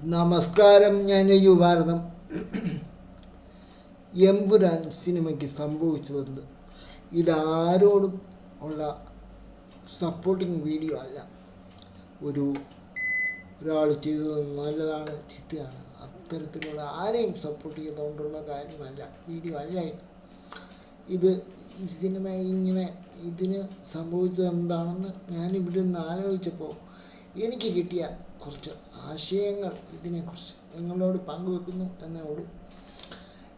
നമസ്കാരം ഞാൻ യുവാരതം എമ്പുരാൻ സിനിമയ്ക്ക് സംഭവിച്ചതെന്ത് ഇതാരോടും ഉള്ള സപ്പോർട്ടിങ് വീഡിയോ അല്ല. ഒരു ഒരാൾ ചെയ്തത് നല്ലതാണ് ചിത്തയാണ് അത്തരത്തിലുള്ള ആരെയും സപ്പോർട്ട് ചെയ്തുകൊണ്ടുള്ള കാര്യമല്ല വീഡിയോ അല്ല ഇത്. ഇത് ഈ സിനിമ ഇങ്ങനെ ഇതിന് സംഭവിച്ചത് എന്താണെന്ന് ഞാനിവിടെ നിന്ന് ആലോചിച്ചപ്പോൾ എനിക്ക് കിട്ടിയ കുറച്ച് ആശയങ്ങൾ ഇതിനെക്കുറിച്ച് നിങ്ങളോട് പങ്കുവെക്കുന്നു എന്നോട്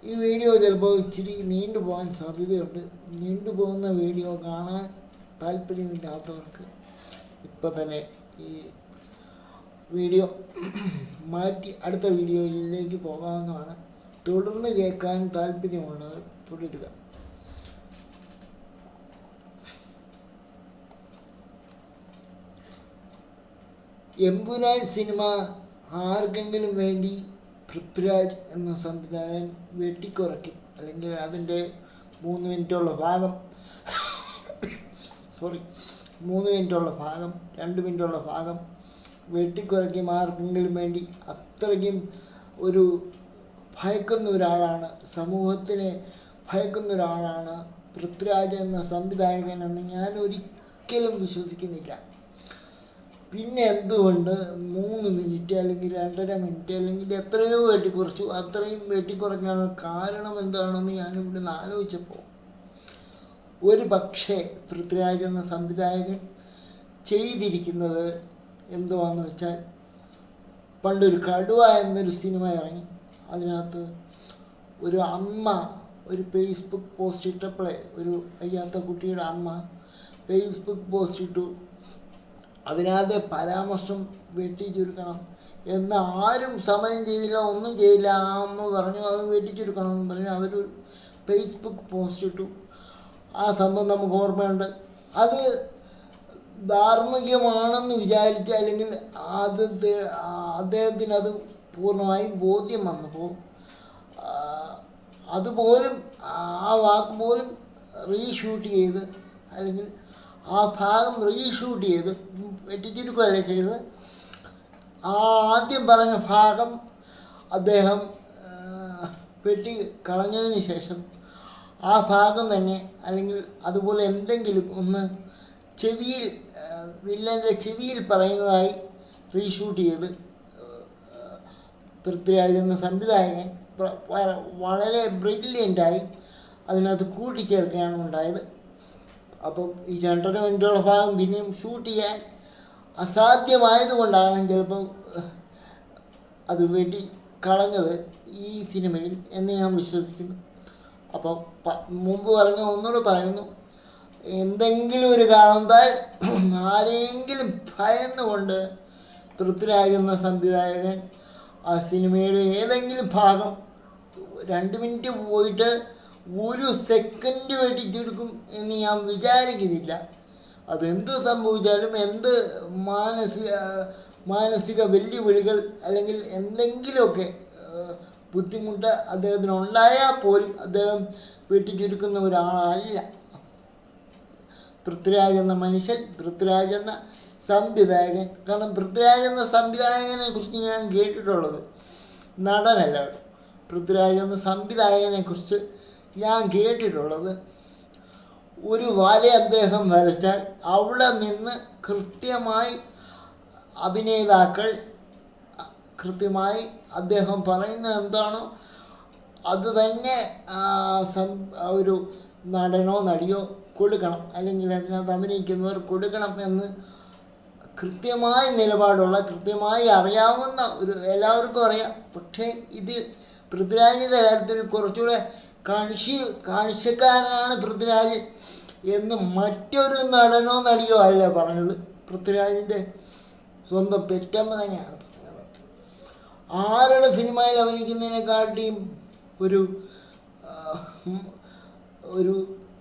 ഈ വീഡിയോ ചിലപ്പോൾ ഇച്ചിരി നീണ്ടു പോകാൻ സാധ്യതയുണ്ട്. നീണ്ടു പോകുന്ന വീഡിയോ കാണാൻ താല്പര്യമില്ലാത്തവർക്ക് ഇപ്പം തന്നെ ഈ വീഡിയോ മാറ്റി അടുത്ത വീഡിയോയിലേക്ക് പോകാവുന്നതാണ്. തുടർന്ന് കേൾക്കാൻ താല്പര്യമുള്ളവർ തുടരുക. എമ്പുരാൻ സിനിമ ആർക്കെങ്കിലും വേണ്ടി പൃഥ്വിരാജ് എന്ന സംവിധായകൻ വെട്ടിക്കുറയ്ക്കും. അല്ലെങ്കിൽ അതിന്റെ മൂന്ന് മിനിറ്റുള്ള ഭാഗം സോറി മൂന്ന് മിനിറ്റുള്ള ഭാഗം രണ്ട് മിനിറ്റുള്ള ഭാഗം വെട്ടിക്കുറയ്ക്കും ആർക്കെങ്കിലും വേണ്ടി. അത്രയ്ക്കും ഒരു ഭയക്കുന്ന ഒരാളാണ് സമൂഹത്തിനെ ഭയക്കുന്ന ഒരാളാണ് പൃഥ്വിരാജ് എന്ന സംവിധായകൻ എന്ന് ഞാൻ ഒരിക്കലും വിശ്വസിക്കുന്നില്ല. പിന്നെ എന്തുകൊണ്ട് മൂന്ന് മിനിറ്റ് അല്ലെങ്കിൽ രണ്ടര മിനിറ്റ് അല്ലെങ്കിൽ എത്രയോ വെട്ടിക്കുറച്ചു അത്രയും വെട്ടിക്കുറയ്ക്കാനുള്ള കാരണം എന്താണെന്ന് നിന്ന് ആലോചിച്ചപ്പോൾ ഒരു പക്ഷേ പൃഥ്വിരാജ് എന്ന സംവിധായകൻ ചെയ്തിരിക്കുന്നത് എന്തുവാന്ന് വെച്ചാൽ പണ്ടൊരു കടുവ എന്നൊരു സിനിമ ഇറങ്ങി. അതിനകത്ത് ഒരു അമ്മ ഒരു ഫേസ്ബുക്ക് പോസ്റ്റ് ഇട്ടപ്പോഴേ ഒരു അയ്യാത്ത കുട്ടിയുടെ അമ്മ ഫേസ്ബുക്ക് പോസ്റ്റ് ഇട്ടു. അതിനകത്ത് പരാമർശം വെട്ടി ചുരുക്കണം എന്ന് ആരും സമരം ചെയ്തില്ല ഒന്നും ചെയ്തില്ല. എന്ന് പറഞ്ഞു അത് വെട്ടി ചുരുക്കണം എന്ന് പറഞ്ഞ് അതൊരു ഫേസ്ബുക്ക് പോസ്റ്റ് ഇട്ടു. ആ സംഭവം നമുക്ക് ഓർമ്മയുണ്ട്. അത് ധാർമ്മികമാണെന്ന് വിചാരിച്ച അല്ലെങ്കിൽ അത് അദ്ദേഹത്തിന് അത് പൂർണമായും ബോധ്യം വന്നപ്പോൾ അതുപോലും ആ വാക്ക് പോലും റീഷൂട്ട് ചെയ്ത് അല്ലെങ്കിൽ ആ ഭാഗം റീഷൂട്ട് ചെയ്ത് വെട്ടിച്ചുരുക്കുകയല്ലേ ചെയ്തത് ആ ആദ്യം പറഞ്ഞ ഭാഗം അദ്ദേഹം വെട്ടി കളഞ്ഞതിന് ശേഷം ആ ഭാഗം തന്നെ അല്ലെങ്കിൽ അതുപോലെ എന്തെങ്കിലും ഒന്ന് ചെവിയിൽ വില്ലന്റെ ചെവിയിൽ പറയുന്നതായി റീഷൂട്ട് ചെയ്ത് പൃഥ്വിരാജ് എന്ന സംവിധായകൻ വളരെ ബ്രില്യന്റായി അതിനകത്ത് കൂട്ടിച്ചേർക്കുകയാണ് ഉണ്ടായത്. അപ്പം ഈ രണ്ടര മിനിറ്റുള്ള ഭാഗം പിന്നെയും ഷൂട്ട് ചെയ്യാൻ അസാധ്യമായതുകൊണ്ടാണ് ചിലപ്പം അത് വെട്ടി കളഞ്ഞത് ഈ സിനിമയിൽ എന്ന് ഞാൻ വിശ്വസിക്കുന്നു. അപ്പോൾ മുമ്പ് പറഞ്ഞ ഒന്നുകൂടെ പറയുന്നു. എന്തെങ്കിലും ഒരു കാരണത്താൽ ആരെങ്കിലും ഭയന്നുകൊണ്ട് പൃഥ്വിരാജ് സംവിധായകൻ ആ സിനിമയുടെ ഏതെങ്കിലും ഭാഗം രണ്ട് മിനിറ്റ് പോയിട്ട് ഒരു സെക്കൻഡ് ചുരുക്കും എന്ന് ഞാൻ വിചാരിക്കുന്നില്ല. അതെന്ത് സംഭവിച്ചാലും എന്ത് മാനസിക മാനസിക വെല്ലുവിളികൾ അല്ലെങ്കിൽ എന്തെങ്കിലുമൊക്കെ ബുദ്ധിമുട്ട് അദ്ദേഹത്തിന് ഉണ്ടായാൽ പോലും അദ്ദേഹം വെട്ടിച്ചുരുക്കുന്ന ഒരാളല്ല. പൃഥ്വിരാജ് എന്ന മനുഷ്യൻ പൃഥ്വിരാജ് എന്ന സംവിധായകൻ. കാരണം പൃഥ്വിരാജ് എന്ന സംവിധായകനെ കുറിച്ച് ഞാൻ കേട്ടിട്ടുള്ളത് നടനല്ല. പൃഥ്വിരാജ് എന്ന സംവിധായകനെ കുറിച്ച് ഞാൻ കേട്ടിട്ടുള്ളത് ഒരു വര അദ്ദേഹം വരച്ചാൽ അവിടെ നിന്ന് കൃത്യമായി അഭിനേതാക്കൾ കൃത്യമായി അദ്ദേഹം പറയുന്നത് എന്താണോ അത് തന്നെ ഒരു നടനോ നടിയോ കൊടുക്കണം. അല്ലെങ്കിൽ അതിനകത്ത് അഭിനയിക്കുന്നവർ കൊടുക്കണം എന്ന് കൃത്യമായ നിലപാടുള്ള കൃത്യമായി അറിയാവുന്ന ഒരു എല്ലാവർക്കും അറിയാം. പക്ഷേ ഇത് പൃഥ്വിരാജിന്റെ കാര്യത്തിൽ കുറച്ചുകൂടെ കാണിച്ച് കാണിച്ചക്കാരനാണ് പൃഥ്വിരാജ് എന്ന് മറ്റൊരു നടനോ നടിയോ അല്ല പറഞ്ഞത്. പൃഥ്വിരാജിന്റെ സ്വന്തം പെറ്റമ്മ തന്നെയാണ് പറഞ്ഞത്. ആരുടെ സിനിമയിൽ അഭിനയിക്കുന്നതിനെക്കാട്ടിയും ഒരു ഒരു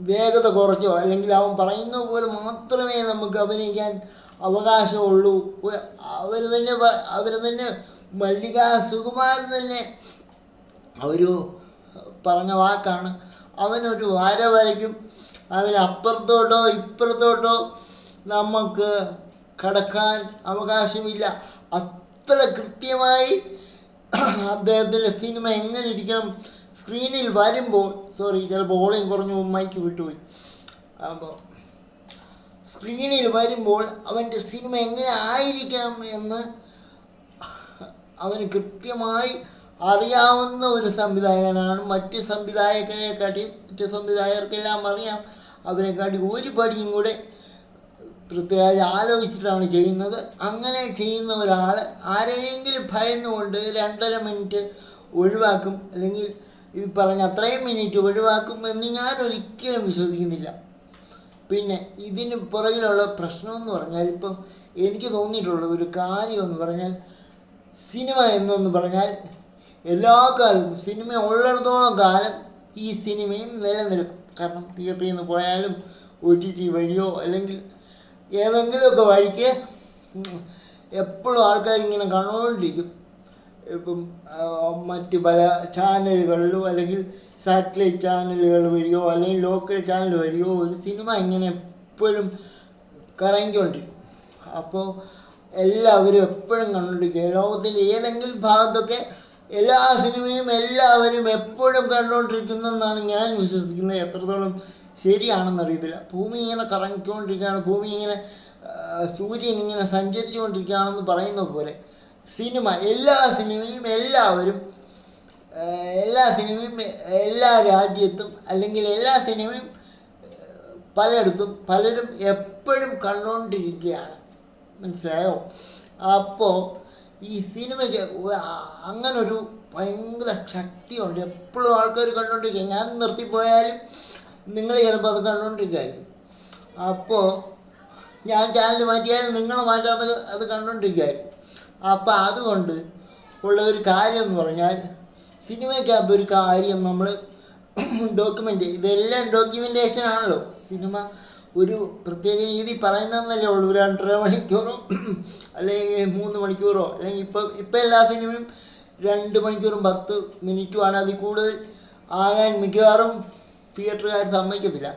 വേഗത കുറച്ചോ? അല്ലെങ്കിൽ അവൻ പറയുന്ന പോലെ മാത്രമേ നമുക്ക് അഭിനയിക്കാൻ അവകാശമുള്ളൂ. അവർ തന്നെ അവർ തന്നെ മല്ലിക സുകുമാരൻ തന്നെ ഒരു പറഞ്ഞ വാക്കാണ്. അവനൊരു വര വരയ്ക്കും. അവനപ്പുറത്തോട്ടോ ഇപ്പുറത്തോട്ടോ നമുക്ക് കടക്കാൻ അവകാശമില്ല. അത്ര കൃത്യമായി അദ്ദേഹത്തിന്റെ സിനിമ എങ്ങനെ ഇരിക്കണം? സ്ക്രീനിൽ വരുമ്പോൾ സോറി ചിലപ്പോൾ ഓളയും കുറഞ്ഞു മൈക്ക് വിട്ടുപോയി. അപ്പോൾ സ്ക്രീനിൽ വരുമ്പോൾ അവന്റെ സിനിമ എങ്ങനെ ആയിരിക്കണം എന്ന് അവന് കൃത്യമായി അറിയാവുന്ന ഒരു സംവിധായകനാണ്. മറ്റ് സംവിധായകനെക്കാട്ടി മറ്റ് സംവിധായകർക്കെല്ലാം അറിയാം. അവരെക്കാട്ടി ഒരു പടിയും കൂടെ പൃഥ്വിരാജ് ആലോചിച്ചിട്ടാണ് ചെയ്യുന്നത്. അങ്ങനെ ചെയ്യുന്ന ഒരാൾ ആരെയെങ്കിലും ഭയന്നുകൊണ്ട് രണ്ടര മിനിറ്റ് ഒഴിവാക്കും. അല്ലെങ്കിൽ ഇത് പറഞ്ഞ അത്രയും മിനിറ്റ് ഒഴിവാക്കും എന്ന് ഞാൻ ഒരിക്കലും വിശ്വസിക്കുന്നില്ല. പിന്നെ ഇതിന് പുറകിലുള്ള പ്രശ്നമെന്ന് പറഞ്ഞാൽ ഇപ്പം എനിക്ക് തോന്നിയിട്ടുള്ള ഒരു കാര്യം എന്ന് പറഞ്ഞാൽ സിനിമ എന്നൊന്ന് പറഞ്ഞാൽ എല്ലാ കാലത്തും സിനിമ ഉള്ളിടത്തോളം കാലം ഈ സിനിമയും നിലനിൽക്കും. കാരണം തിയേറ്ററിൽ നിന്ന് പോയാലും ഒ ടി ടി വഴിയോ അല്ലെങ്കിൽ ഏതെങ്കിലുമൊക്കെ വഴിക്ക് എപ്പോഴും ആൾക്കാർ ഇങ്ങനെ കണ്ടുകൊണ്ടിരിക്കും ഇപ്പം മറ്റ് പല ചാനലുകളിലും അല്ലെങ്കിൽ സാറ്റലൈറ്റ് ചാനലുകൾ വഴിയോ അല്ലെങ്കിൽ ലോക്കൽ ചാനൽ വഴിയോ ഒരു സിനിമ ഇങ്ങനെ എപ്പോഴും കറങ്ങിക്കൊണ്ടിരിക്കും. അപ്പോൾ എല്ലാവരും എപ്പോഴും കണ്ടുകൊണ്ടിരിക്കുക ലോകത്തിന്റെ ഏതെങ്കിലും ഭാഗത്തൊക്കെ എല്ലാ സിനിമയും എല്ലാവരും എപ്പോഴും കണ്ടുകൊണ്ടിരിക്കുന്നെന്നാണ് ഞാൻ വിശ്വസിക്കുന്നത്. എത്രത്തോളം ശരിയാണെന്ന് അറിയത്തില്ല ഭൂമി ഇങ്ങനെ കറങ്ങിക്കൊണ്ടിരിക്കുകയാണ്. ഭൂമി ഇങ്ങനെ സൂര്യൻ ഇങ്ങനെ സഞ്ചരിച്ചുകൊണ്ടിരിക്കുകയാണെന്ന് പറയുന്ന പോലെ സിനിമ എല്ലാ സിനിമയും എല്ലാവരും എല്ലാ സിനിമയും എല്ലാ രാജ്യത്തും അല്ലെങ്കിൽ എല്ലാ സിനിമയും പലയിടത്തും പലരും എപ്പോഴും കണ്ടുകൊണ്ടിരിക്കുകയാണ്. മനസ്സിലായോ? അപ്പോൾ ഈ സിനിമയ്ക്ക് അങ്ങനൊരു ഭയങ്കര ശക്തിയുണ്ട്. എപ്പോഴും ആൾക്കാർ കണ്ടുകൊണ്ടിരിക്കുക ഞാൻ നിർത്തിപ്പോയാലും നിങ്ങൾ ചിലപ്പോൾ അത് കണ്ടുകൊണ്ടിരിക്കുകയായിരിക്കും അപ്പോൾ ഞാൻ ചാനൽ മാറ്റിയാലും നിങ്ങൾ മാറ്റാതെ അത് കണ്ടുകൊണ്ടിരിക്കുകയായിരിക്കും അപ്പോൾ അതുകൊണ്ട് ഉള്ള ഒരു കാര്യം എന്ന് പറഞ്ഞാൽ സിനിമയ്ക്കകത്ത് ഒരു കാര്യം നമ്മൾ ഡോക്യുമെന്റ് ഇതെല്ലാം ഡോക്യുമെന്റേഷൻ ആണല്ലോ. സിനിമ ഒരു പ്രത്യേക രീതി പറയുന്നതെന്നല്ലേ ഉള്ളൂ. രണ്ടര മണിക്കൂറോ അല്ലെങ്കിൽ മൂന്ന് മണിക്കൂറോ അല്ലെങ്കിൽ ഇപ്പം ഇപ്പം എല്ലാ സിനിമയും രണ്ട് മണിക്കൂറും പത്ത് മിനിറ്റുമാണ്. അതിൽ കൂടുതൽ ആകാൻ മിക്കവാറും തിയേറ്ററുകാർ സമ്മതിക്കത്തില്ല.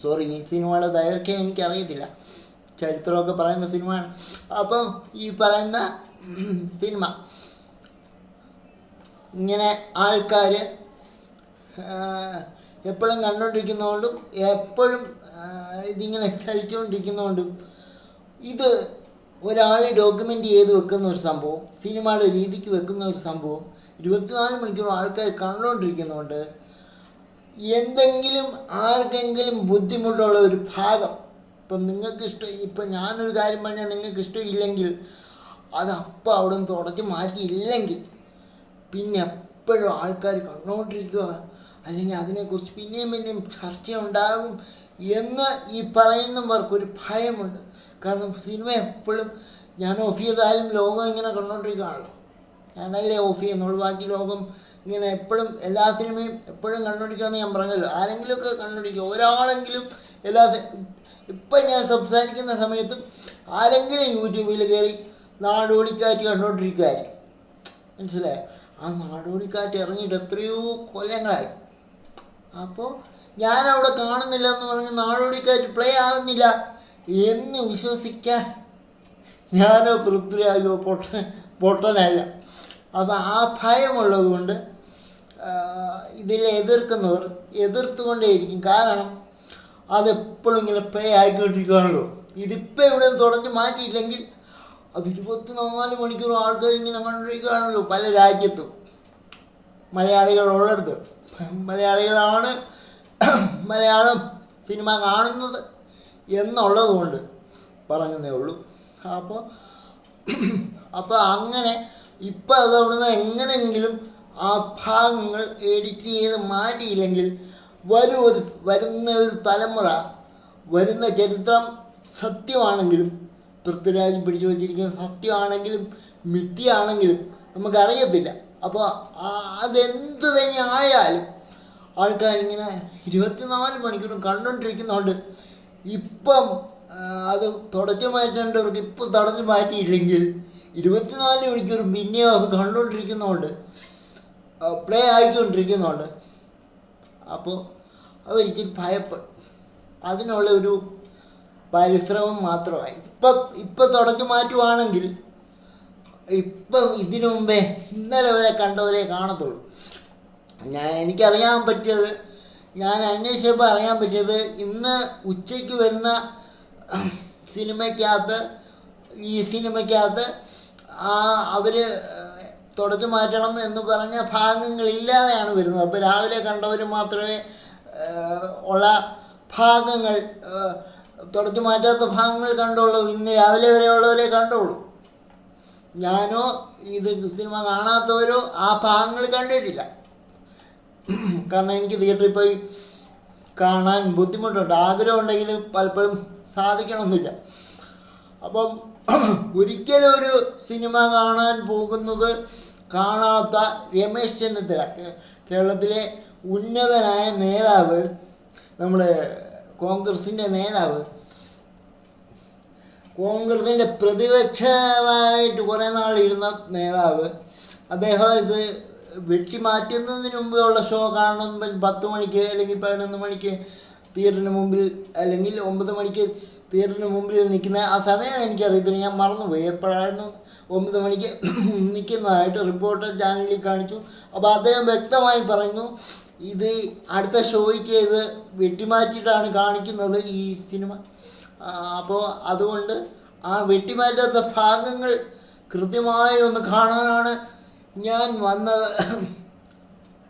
സോറി ഈ സിനിമയുടെ ദൈർഘ്യം എനിക്കറിയത്തില്ല. ചരിത്രമൊക്കെ പറയുന്ന സിനിമയാണ്. അപ്പം ഈ പറയുന്ന സിനിമ ഇങ്ങനെ ആൾക്കാർ എപ്പോഴും കണ്ടുകൊണ്ടിരിക്കുന്നതുകൊണ്ടും എപ്പോഴും ഇതിങ്ങനെ ചലിച്ചുകൊണ്ടിരിക്കുന്നതുകൊണ്ടും ഇത് ഒരാൾ ഡോക്യുമെന്റ് ചെയ്ത് വെക്കുന്ന ഒരു സംഭവം സിനിമയുടെ രീതിക്ക് വെക്കുന്ന ഒരു സംഭവം ഇരുപത്തിനാല് മണിക്കൂർ ആൾക്കാർ കണ്ടുകൊണ്ടിരിക്കുന്നതുകൊണ്ട് എന്തെങ്കിലും ആർക്കെങ്കിലും ബുദ്ധിമുട്ടുള്ള ഒരു ഭാഗം. ഇപ്പം നിങ്ങൾക്ക് ഇഷ്ടം ഇപ്പം ഞാനൊരു കാര്യം പറഞ്ഞാൽ നിങ്ങൾക്ക് ഇഷ്ടമില്ലെങ്കിൽ അത് അപ്പം അവിടെ നിന്ന് തുടച്ച് മാറ്റിയില്ലെങ്കിൽ പിന്നെ എപ്പോഴും ആൾക്കാർ കണ്ടുകൊണ്ടിരിക്കുക അല്ലെങ്കിൽ അതിനെക്കുറിച്ച് പിന്നെയും പിന്നെയും ചർച്ച ഉണ്ടാകും. എന്ന് ഈ പറയുന്നവർക്ക് ഒരു ഭയമുണ്ട്. കാരണം സിനിമ എപ്പോഴും ഞാൻ ഓഫ് ചെയ്താലും ലോകം ഇങ്ങനെ കണ്ടുകൊണ്ടിരിക്കുകയാണല്ലോ ഞാനല്ലേ ഓഫ് ചെയ്യുന്നുള്ളൂ. ബാക്കി ലോകം ഇങ്ങനെ എപ്പോഴും എല്ലാ സിനിമയും എപ്പോഴും കണ്ടുപിടിക്കാമെന്ന് ഞാൻ പറഞ്ഞല്ലോ. ആരെങ്കിലുമൊക്കെ കണ്ടുപിടിക്കുക ഒരാളെങ്കിലും എല്ലാ ഇപ്പം ഞാൻ സംസാരിക്കുന്ന സമയത്തും ആരെങ്കിലും യൂട്യൂബിൽ കയറി നാടോടിക്കാറ്റ് കണ്ടുകൊണ്ടിരിക്കുമായിരിക്കും മനസ്സിലായോ? ആ നാടോടിക്കാറ്റ് ഇറങ്ങിയിട്ട് എത്രയോ കൊല്ലങ്ങളായി. അപ്പോൾ ഞാനവിടെ കാണുന്നില്ല എന്ന് പറഞ്ഞ് നാടോടിക്കാറ്റ് പ്ലേ ആകുന്നില്ല എന്ന് വിശ്വസിക്കാൻ ഞാനോ പൃഥ്വിരാജോ പൊട്ടൻ പൊട്ടനല്ല. അപ്പം ആ ഭയമുള്ളത് കൊണ്ട് ഇതിൽ എതിർക്കുന്നവർ എതിർത്തുകൊണ്ടേയിരിക്കും. കാരണം അതെപ്പോഴും ഇങ്ങനെ പ്ലേ ആയിക്കൊണ്ടിരിക്കുകയാണല്ലോ. ഇതിപ്പോൾ ഇവിടെ തുടങ്ങി മാറ്റിയില്ലെങ്കിൽ അത് ഇരുപത്തിനാല് മണിക്കൂർ ആൾക്കാർ ഇങ്ങനെ കണ്ടിരിക്കുകയാണല്ലോ പല രാജ്യത്തും. മലയാളികൾ ഉള്ളിടത്ത്. മലയാളികളാണ് മലയാളം സിനിമ കാണുന്നത് എന്നുള്ളത് കൊണ്ട് പറഞ്ഞതേ ഉള്ളൂ. അപ്പോൾ അപ്പോൾ അങ്ങനെ ഇപ്പം അത് അവിടുന്ന് എങ്ങനെയെങ്കിലും ആ ഭാഗങ്ങൾ എഡിറ്റ് ചെയ്ത് മാറ്റിയില്ലെങ്കിൽ വരും ഒരു വരുന്ന ഒരു തലമുറ വരുന്ന ചരിത്രം സത്യമാണെങ്കിലും പൃഥ്വിരാജ് പിടിച്ചു വച്ചിരിക്കുന്ന സത്യമാണെങ്കിലും മിഥ്യയാണെങ്കിലും നമുക്കറിയത്തില്ല. അപ്പോൾ അതെന്ത് തന്നെ ആയാലും ആൾക്കാരിങ്ങനെ ഇരുപത്തിനാല് മണിക്കൂറും കണ്ടുകൊണ്ടിരിക്കുന്നതുകൊണ്ട് ഇപ്പം അത് തുടച്ചു മാറ്റേണ്ടവർക്ക് ഇപ്പം തുടച്ചു മാറ്റിയില്ലെങ്കിൽ ഇരുപത്തിനാല് മണിക്കൂർ പിന്നെയും അത് കണ്ടുകൊണ്ടിരിക്കുന്നതുകൊണ്ട് പ്ലേ ആയിക്കൊണ്ടിരിക്കുന്നുണ്ട് അപ്പോൾ അവരിച്ചിരി ഭയപ്പെടും അതിനുള്ള ഒരു പരിശ്രമം മാത്രമായി. ഇപ്പം ഇപ്പം തുടച്ചു മാറ്റുവാണെങ്കിൽ ഇപ്പം ഇതിനു മുമ്പേ ഇന്നലെ വരെ കണ്ടവരെ കാണത്തുള്ളൂ. ഞാൻ എനിക്കറിയാൻ പറ്റിയത് ഞാൻ അന്വേഷിച്ചപ്പോൾ അറിയാൻ പറ്റിയത് ഇന്ന് ഉച്ചയ്ക്ക് വരുന്ന സിനിമയ്ക്കകത്ത് ഈ സിനിമയ്ക്കകത്ത് ആ അവർ തുടച്ചു മാറ്റണം എന്ന് പറഞ്ഞ ഭാഗങ്ങളില്ലാതെയാണ് വരുന്നത്. അപ്പോൾ രാവിലെ കണ്ടവർ മാത്രമേ ഉള്ള ഭാഗങ്ങൾ തുടച്ചു മാറ്റാത്ത ഭാഗങ്ങൾ കണ്ടുള്ളൂ. ഇന്ന് രാവിലെ വരെയുള്ളവരെ കണ്ടുള്ളൂ. ഞാനോ ഇത് സിനിമ കാണാത്തവരോ ആ ഭാഗങ്ങൾ കണ്ടിട്ടില്ല. കാരണം എനിക്ക് തിയേറ്ററിൽ പോയി കാണാൻ ബുദ്ധിമുട്ടുണ്ട്. ആഗ്രഹം ഉണ്ടെങ്കിൽ പലപ്പോഴും സാധിക്കണമെന്നില്ല. അപ്പം ഒരിക്കലും ഒരു സിനിമ കാണാൻ പോകുന്നത് കാണാത്ത രമേശ് ചെന്നിത്തല കേരളത്തിലെ ഉന്നതനായ നേതാവ് നമ്മുടെ കോൺഗ്രസിന്റെ നേതാവ് കോൺഗ്രസിന്റെ പ്രതിപക്ഷമായിട്ട് കുറേ നാളിരുന്ന നേതാവ് അദ്ദേഹം ഇത് വെട്ടി മാറ്റുന്നതിന് മുമ്പേ ഉള്ള ഷോ കാണുമ്പോൾ പത്ത് മണിക്ക് അല്ലെങ്കിൽ പതിനൊന്ന് മണിക്ക് തിയേറ്ററിന് മുമ്പിൽ അല്ലെങ്കിൽ ഒമ്പത് മണിക്ക് തിയേറ്ററിന് മുമ്പിൽ നിൽക്കുന്ന ആ സമയം എനിക്കറിയത്തില്ല. ഞാൻ മറന്നുപോയി. എപ്പോഴായിരുന്നു ഒമ്പത് മണിക്ക് നിൽക്കുന്നതായിട്ട് റിപ്പോർട്ടർ ചാനലിൽ കാണിച്ചു. അപ്പോൾ അദ്ദേഹം വ്യക്തമായി പറഞ്ഞു ഇത് അടുത്ത ഷോയ്ക്ക് ഇത് വെട്ടിമാറ്റിയിട്ടാണ് കാണിക്കുന്നത് ഈ സിനിമ അപ്പോൾ അതുകൊണ്ട് ആ വെട്ടിമാറ്റാത്ത ഭാഗങ്ങൾ കൃത്യമായി ഒന്ന് കാണാനാണ് ഞാൻ വന്നത്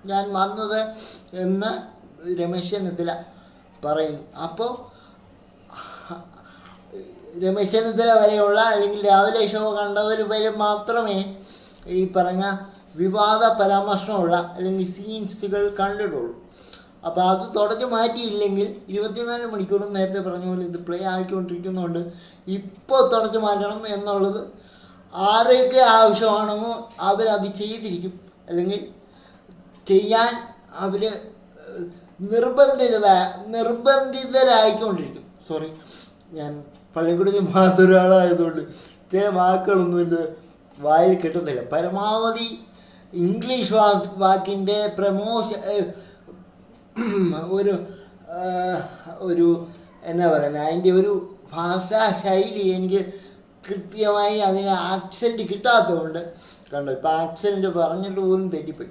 ഞാൻ വന്നത് എന്ന് രമേശൻ ചെന്നിത്തല പറയുന്നു അപ്പോൾ രമേശൻ ചെന്നിത്തല വരെയുള്ള അല്ലെങ്കിൽ രാവിലെ ഷോ കണ്ടവർ വരെ മാത്രമേ ഈ പറഞ്ഞ വിവാദ പരാമർശമുള്ള അല്ലെങ്കിൽ സീൻസുകൾ കണ്ടിട്ടുള്ളൂ. അപ്പോൾ അത് തുടച്ചു മാറ്റിയില്ലെങ്കിൽ ഇരുപത്തിനാല് മണിക്കൂറും നേരത്തെ പറഞ്ഞ പോലെ ഇത് പ്ലേ ആയിക്കൊണ്ടിരിക്കുന്നതുകൊണ്ട് ഇപ്പോൾ തുടച്ചു മാറ്റണം എന്നുള്ളത് ആരെയൊക്കെ ആവശ്യമാണെന്നോ അവരത് ചെയ്തിരിക്കും. അല്ലെങ്കിൽ ചെയ്യാൻ അവർ നിർബന്ധിത നിർബന്ധിതരായിക്കൊണ്ടിരിക്കും. സോറി ഞാൻ പള്ളിക്കൂടത്തിൽ മാത്രം ഒരാളായതുകൊണ്ട് ചില വാക്കുകളൊന്നും എന്റെ വായിൽ കിട്ടത്തില്ല. പരമാവധി ഇംഗ്ലീഷ് വാ വാക്കിന്റെ പ്രമോഷൻ ഒരു ഒരു എന്നാ പറയുന്നത് അതിന്റെ ഒരു ഭാഷാ ശൈലി എനിക്ക് കൃത്യമായി അതിന് ആക്സെന്റ് കിട്ടാത്തതുകൊണ്ട് കണ്ടോ ഇപ്പോൾ ആക്സെന്റ് പറഞ്ഞിട്ട് പോലും തെറ്റിപ്പോയി.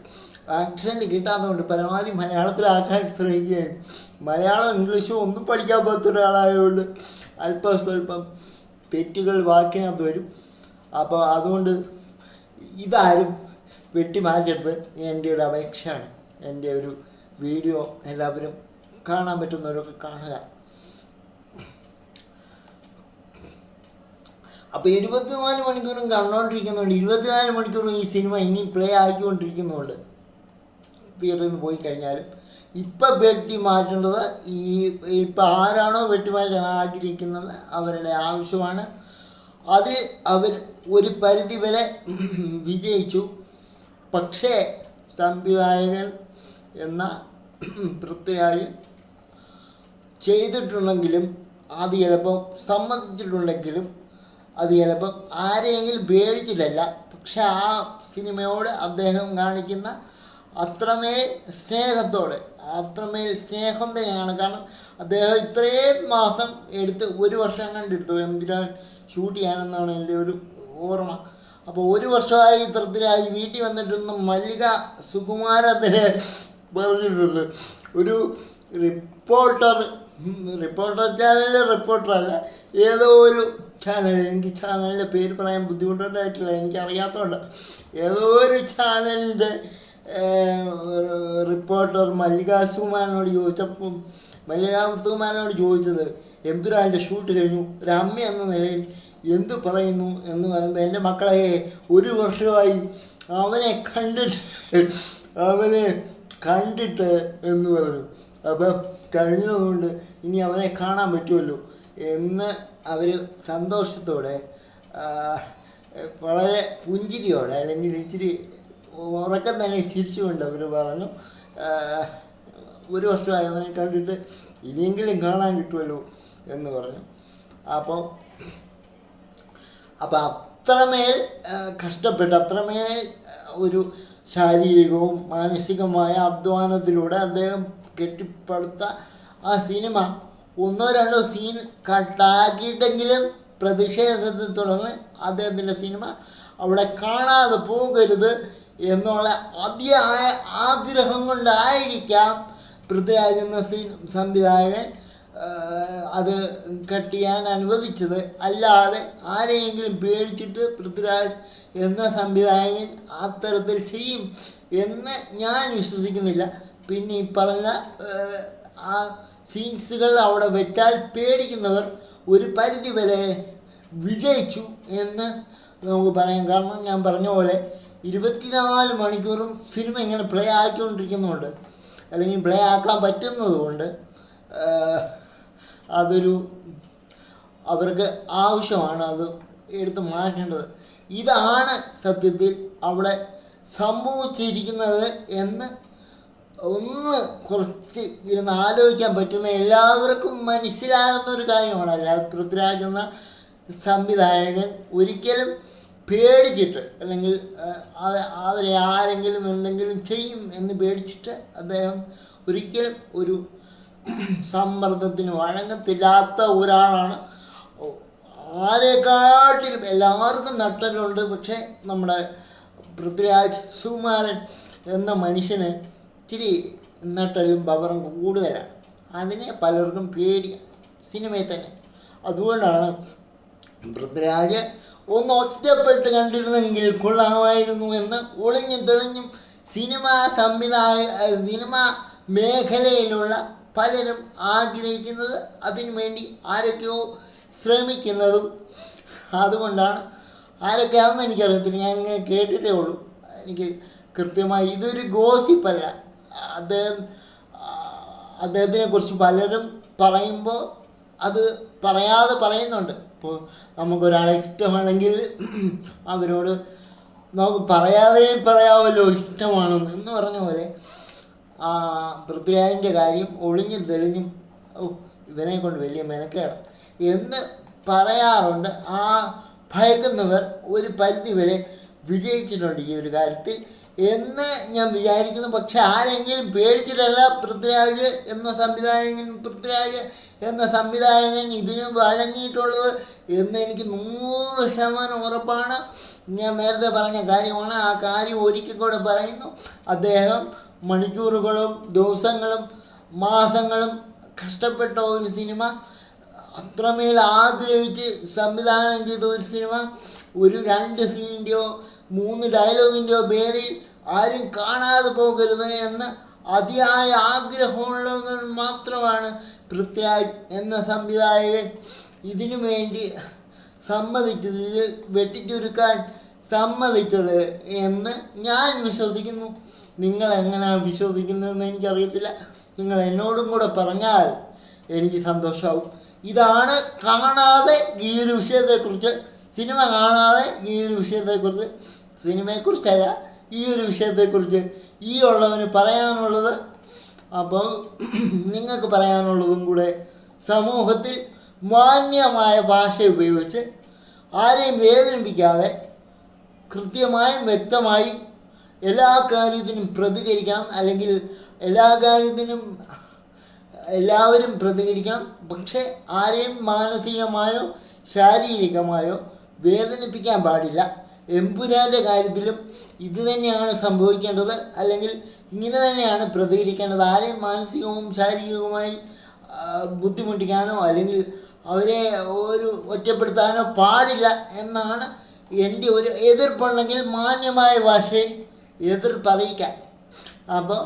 ആക്സെന്റ് കിട്ടാത്തതുകൊണ്ട് പരമാവധി മലയാളത്തിലാക്കാൻ ശ്രമിക്കുകയും മലയാളം ഇംഗ്ലീഷും ഒന്നും പഠിക്കാൻ പറ്റാത്ത ഒരാളായതുകൊണ്ട് അല്പം സ്വല്പം തെറ്റുകൾ വാക്കിനകത്ത് വരും. അപ്പോൾ അതുകൊണ്ട് ഇതാരും വെട്ടിമാറ്റരുത് എന്റെ ഒരു അപേക്ഷയാണ്. എന്റെ ഒരു വീഡിയോ എല്ലാവരും കാണാൻ പറ്റുന്നവരൊക്കെ കാണുക. അപ്പോൾ ഇരുപത്തിനാല് മണിക്കൂറും കണ്ടുകൊണ്ടിരിക്കുന്നുണ്ട് ഇരുപത്തിനാല് മണിക്കൂറും ഈ സിനിമ ഇനി പ്ലേ ആയിക്കൊണ്ടിരിക്കുന്നുണ്ട് തിയേറ്ററിൽ നിന്ന് പോയി കഴിഞ്ഞാലും ഇപ്പം വെട്ടി മാറ്റേണ്ടത് ഈ ഇപ്പം ആരാണോ വെട്ടി മാറ്റാൻ ആഗ്രഹിക്കുന്നത് അവരുടെ ആവശ്യമാണ്. അതിൽ അവർ ഒരു പരിധി വരെ വിജയിച്ചു. പക്ഷേ സംവിധായകൻ എന്ന പൃഥ്വിരാജ് ചെയ്തിട്ടുണ്ടെങ്കിലും അത് ചിലപ്പം സമ്മതിച്ചിട്ടുണ്ടെങ്കിലും അത് ചിലപ്പം ആരെയെങ്കിലും പേടിച്ചിട്ടല്ല. പക്ഷെ ആ സിനിമയോട് അദ്ദേഹം കാണിക്കുന്ന അത്രമേൽ സ്നേഹത്തോടെ അത്രമേൽ സ്നേഹം തന്നെയാണ്. കാരണം അദ്ദേഹം ഇത്രയും മാസം എടുത്ത് ഒരു വർഷം കണ്ടെടുത്തു എമ്പുരാൻ ഷൂട്ട് ചെയ്യാനെന്നാണ് എന്റെ ഒരു ഓർമ്മ. അപ്പോൾ ഒരു വർഷമായി പൃഥ്വിരാജ് വീട്ടിൽ വന്നിട്ടൊന്ന് മല്ലിക സുകുമാര പറഞ്ഞിട്ടുണ്ട്. ഒരു റിപ്പോർട്ടർ റിപ്പോർട്ടർ ചാനലിലെ റിപ്പോർട്ടറല്ല ഏതോ ഒരു ചാനൽ എനിക്ക് ചാനലിന്റെ പേര് പറയാൻ ബുദ്ധിമുട്ടുണ്ടായിട്ടില്ല എനിക്ക് അറിയാത്തതുകൊണ്ട് ഏതോ ഒരു ചാനലിന്റെ റിപ്പോർട്ടർ മല്ലിക സുമാനോട് ചോദിച്ചപ്പം മല്ലിക സുമാനോട് ചോദിച്ചത് എംപുരാന്റെ ഷൂട്ട് കഴിഞ്ഞു. അമ്മ എന്ന നിലയിൽ എന്തു പറയുന്നു? എന്ന് പറയുമ്പോൾ എന്റെ മക്കളെ ഒരു വർഷമായി അവനെ കണ്ടിട്ട് അവനെ കണ്ടിട്ട് എന്ന് പറഞ്ഞു. അപ്പം കഴിഞ്ഞതുകൊണ്ട് ഇനി അവനെ കാണാൻ പറ്റുമല്ലോ എന്ന് അവർ സന്തോഷത്തോടെ വളരെ പുഞ്ചിരിയോടെ അല്ലെങ്കിൽ ഇച്ചിരി ഉറക്കം തന്നെ ചിരിച്ചുകൊണ്ട് അവർ പറഞ്ഞു ഒരു വർഷമായി അവനെ കണ്ടിട്ട് ഇനിയെങ്കിലും കാണാൻ കിട്ടുമല്ലോ എന്ന് പറഞ്ഞു. അപ്പോൾ അപ്പോൾ അത്രമേൽ കഷ്ടപ്പെട്ട് അത്രമേൽ ഒരു ശാരീരികവും മാനസികമായ അധ്വാനത്തിലൂടെ അദ്ദേഹം കെട്ടിപ്പടുത്ത ആ സിനിമ ഒന്നോ രണ്ടോ സീൻ കട്ടാക്കിയിട്ടെങ്കിലും പ്രതിഷേധത്തെ തുടർന്ന് അദ്ദേഹത്തിന്റെ സിനിമ അവിടെ കാണാതെ പോകരുത് എന്നുള്ള അതിയായ ആഗ്രഹം കൊണ്ടായിരിക്കാം പൃഥ്വിരാജ് എന്ന സീൻ സംവിധായകൻ അത് കട്ട് ചെയ്യാൻ അനുവദിച്ചത്. അല്ലാതെ ആരെയെങ്കിലും പേടിച്ചിട്ട് പൃഥ്വിരാജ് എന്ന സംവിധായകൻ അത്തരത്തിൽ ചെയ്യും എന്ന് ഞാൻ വിശ്വസിക്കുന്നില്ല. പിന്നെ ഈ പറഞ്ഞ ആ സീൻസുകൾ അവിടെ വെച്ചാൽ പേടിക്കുന്നവർ ഒരു പരിധി വരെ വിജയിച്ചു എന്ന് നമുക്ക് പറയാം. കാരണം ഞാൻ പറഞ്ഞ പോലെ ഇരുപത്തിനാല് മണിക്കൂറും സിനിമ ഇങ്ങനെ പ്ലേ ആക്കിക്കൊണ്ടിരിക്കുന്നുണ്ട് അല്ലെങ്കിൽ പ്ലേ ആക്കാൻ പറ്റുന്നതുകൊണ്ട് അതൊരു അവർക്ക് ആവശ്യമാണ് അത് എടുത്ത് മാറ്റേണ്ടത്. ഇതാണ് സത്യത്തിൽ അവിടെ സംഭവിച്ചിരിക്കുന്നത് എന്ന് ഒന്ന് കുറച്ച് ഇരുന്ന് ആലോചിക്കാൻ പറ്റുന്ന എല്ലാവർക്കും മനസ്സിലാകുന്ന ഒരു കാര്യമാണ്. അല്ലാതെ പൃഥ്വിരാജ് എന്ന സംവിധായകൻ ഒരിക്കലും പേടിച്ചിട്ട് അല്ലെങ്കിൽ അവരെ ആരെങ്കിലും എന്തെങ്കിലും ചെയ്യും എന്ന് പേടിച്ചിട്ട് അദ്ദേഹം ഒരിക്കലും ഒരു സമ്മർദ്ദത്തിന് വഴങ്ങത്തില്ലാത്ത ഒരാളാണ്. ആരെക്കാട്ടിലും എല്ലാവർക്കും നട്ടലുണ്ട് പക്ഷേ നമ്മുടെ പൃഥ്വിരാജ് സുകുമാരൻ എന്ന മനുഷ്യന് ഇച്ചിരി നട്ടലും പവറും കൂടുതലാണ്. അതിനെ പലർക്കും പേടിയാണ് സിനിമയിൽ തന്നെ. അതുകൊണ്ടാണ് പൃഥ്വിരാജ് ഒന്ന് ഒറ്റപ്പെട്ട് കണ്ടിരുന്നെങ്കിൽ കൊള്ളാമായിരുന്നു എന്ന് ഒളിഞ്ഞും തെളിഞ്ഞും സിനിമാ സംവിധായ സിനിമാ മേഖലയിലുള്ള പലരും ആഗ്രഹിക്കുന്നത് അതിനു വേണ്ടി ആരൊക്കെയോ ശ്രമിക്കുന്നതും അതുകൊണ്ടാണ്. ആരൊക്കെയാണെന്ന് എനിക്കറിയത്തില്ല. ഞാൻ ഇങ്ങനെ കേട്ടിട്ടേ ഉള്ളൂ. എനിക്ക് കൃത്യമായി ഇതൊരു ഗോസിപ്പല്ല. അദ്ദേഹം അദ്ദേഹത്തിനെ കുറിച്ച് പലരും പറയുമ്പോൾ അത് പറയാതെ പറയുന്നുണ്ട്. ഇപ്പോൾ നമുക്കൊരാളെ ഇഷ്ടമാണെങ്കിൽ അവരോട് നമുക്ക് പറയാതെയും പറയാമല്ലോ ഇഷ്ടമാണെന്ന് എന്ന് പറഞ്ഞ പോലെ ആ പൃഥ്വിരാജിന്റെ കാര്യം ഒളിഞ്ഞും തെളിഞ്ഞും ഓ ഇവനെ കൊണ്ട് വലിയ മെനക്കേട. എന്ന് പറയാറുണ്ട്. ആ ഭയക്കുന്നവർ ഒരു പരിധി വരെ വിജയിച്ചിട്ടുണ്ട് ഈ ഒരു കാര്യത്തിൽ. എന്ന് ഞാൻ വിചാരിക്കുന്നു. പക്ഷെ ആരെങ്കിലും പേടിച്ചിട്ടല്ല പൃഥ്വിരാജ് എന്ന സംവിധായകൻ പൃഥ്വിരാജ് എന്ന സംവിധായകൻ ഇതിന് വഴങ്ങിയിട്ടുള്ളത് എന്ന് എനിക്ക് നൂറ് ശതമാനം ഉറപ്പാണ്. ഞാൻ നേരത്തെ പറഞ്ഞ കാര്യമാണ്. ആ കാര്യം ഒരിക്കൽ കൂടെ പറയുന്നു. അദ്ദേഹം മണിക്കൂറുകളും ദിവസങ്ങളും മാസങ്ങളും കഷ്ടപ്പെട്ട ഒരു സിനിമ അത്രമേൽ ആഗ്രഹിച്ച് സംവിധാനം ചെയ്ത ഒരു സിനിമ ഒരു രണ്ട് സീനിന്റെയോ മൂന്ന് ഡയലോഗിന്റെയോ പേരിൽ ആരും കാണാതെ പോകരുത് എന്ന അതിയായ ആഗ്രഹമുള്ളവർ മാത്രമാണ് പൃഥ്വിരാജ് എന്ന സംവിധായകൻ. ഇതിനു വേണ്ടി സമ്മതിച്ചത് ഇത് വെട്ടിച്ചുരുക്കാൻ സമ്മതിച്ചത് എന്ന് ഞാൻ വിശ്വസിക്കുന്നു. നിങ്ങൾ എങ്ങനെയാണ് വിശ്വസിക്കുന്നതെന്ന് എനിക്കറിയത്തില്ല. നിങ്ങൾ എന്നോടും കൂടെ പറഞ്ഞാൽ എനിക്ക് സന്തോഷമാവും ഇതാണ് കാണാതെ ഈ ഒരു വിഷയത്തെക്കുറിച്ച് സിനിമ കാണാതെ ഈ ഒരു വിഷയത്തെക്കുറിച്ച് സിനിമയെക്കുറിച്ചല്ല ഈ ഒരു വിഷയത്തെക്കുറിച്ച് ഈ ഉള്ളവന് പറയാനുള്ളത്. അപ്പോൾ നിങ്ങൾക്ക് പറയാനുള്ളതും കൂടെ സമൂഹത്തിൽ മാന്യമായ ഭാഷ ഉപയോഗിച്ച് ആരെയും വേദനിപ്പിക്കാതെ കൃത്യമായും വ്യക്തമായും എല്ലാ കാര്യത്തിനും പ്രതികരിക്കണം. അല്ലെങ്കിൽ എല്ലാ കാര്യത്തിനും എല്ലാവരും പ്രതികരിക്കണം. പക്ഷേ ആരെയും മാനസികമായോ ശാരീരികമായോ വേദനിപ്പിക്കാൻ പാടില്ല. എമ്പുരാന്റെ കാര്യത്തിലും ഇത് തന്നെയാണ് സംഭവിക്കേണ്ടത്. അല്ലെങ്കിൽ ഇങ്ങനെ തന്നെയാണ് പ്രതികരിക്കേണ്ടത്. ആരെയും മാനസികവും ശാരീരികവുമായി ബുദ്ധിമുട്ടിക്കാനോ അല്ലെങ്കിൽ അവരെ ഒരു ഒറ്റപ്പെടുത്താനോ പാടില്ല എന്നാണ് എന്റെ ഒരു എതിർപ്പുണ്ടെങ്കിൽ മാന്യമായ ഭാഷയിൽ എതിർപ്പറിയിക്കാൻ. അപ്പോൾ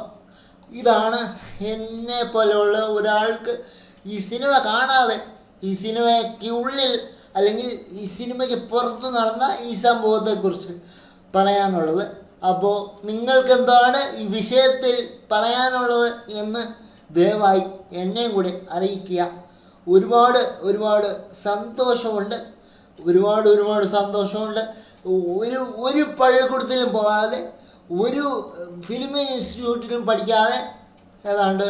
ഇതാണ് എന്നെ പോലെയുള്ള ഒരാൾക്ക് ഈ സിനിമ കാണാതെ ഈ സിനിമയ്ക്ക് ഉള്ളിൽ അല്ലെങ്കിൽ ഈ സിനിമയ്ക്ക് പുറത്ത് നടന്ന ഈ സംഭവത്തെക്കുറിച്ച് പറയാനുള്ളത്. അപ്പോൾ നിങ്ങൾക്ക് എന്താണ് ഈ വിഷയത്തിൽ പറയാനുള്ളത് എന്ന് ദയവായി എന്നെയും കൂടി അറിയിക്കുക. ഒരുപാട് ഒരുപാട് സന്തോഷമുണ്ട്. ഒരുപാട് ഒരുപാട് സന്തോഷമുണ്ട്. ഒരു ഒരു പള്ളിക്കൂടത്തിലും പോകാതെ ഒരു ഫിലിം ഇൻസ്റ്റിറ്റ്യൂട്ടിലും പഠിക്കാതെ ഏതാണ്ട്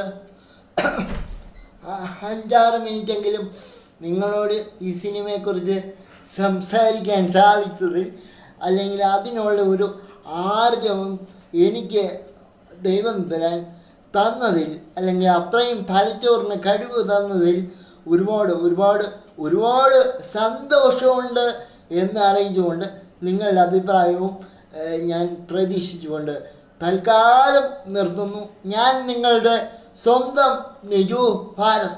അഞ്ചാറ് മിനിറ്റെങ്കിലും നിങ്ങളോട് ഈ സിനിമയെക്കുറിച്ച് സംസാരിക്കാൻ സാധിച്ചതിൽ അല്ലെങ്കിൽ അതിനുള്ള ഒരു ആർജവം എനിക്ക് ദൈവം തരാൻ തന്നതിൽ അല്ലെങ്കിൽ അത്രയും തലച്ചോറിന് കഴിവ് തന്നതിൽ ഒരുപാട് ഒരുപാട് ഒരുപാട് സന്തോഷമുണ്ട് എന്ന് അറിയിച്ചുകൊണ്ട് നിങ്ങളുടെ അഭിപ്രായവും ഞാൻ പ്രതീക്ഷിച്ചുകൊണ്ട് തൽക്കാലം നിർത്തുന്നു. ഞാൻ നിങ്ങളുടെ സ്വന്തം നിജു ഭാരത്.